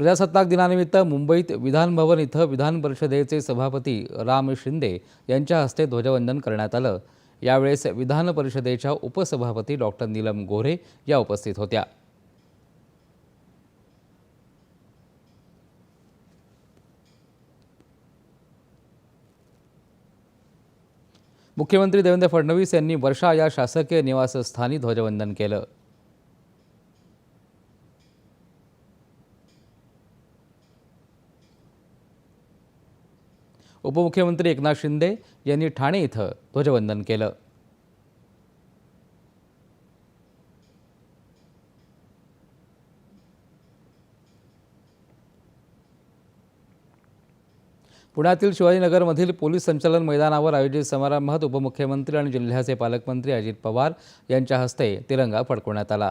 प्रजासत्ताक दिनानिमित्त मुंबईत विधानभवन इथं विधान परिषदेचे सभापती राम शिंदे यांच्या हस्ते ध्वजवंदन करण्यात आलं. यावेळेस विधान परिषदेच्या उपसभापती डॉक्टर नीलम गोऱ्हे या उपस्थित होत्या. मुख्यमंत्री देवेंद्र फडणवीस यांनी वर्षा या शासकीय निवासस्थानी ध्वजवंदन केलं. उपमुख्यमंत्री एकनाथ शिंदे यांनी ठाणे इथं ध्वजवंदन केलं. पुण्यातील शिवाजीनगरमधील पोलीस संचलन मैदानावर आयोजित समारंभात उपमुख्यमंत्री आणि जिल्ह्याचे पालकमंत्री अजित पवार यांच्या हस्ते तिरंगा फडकवण्यात आला.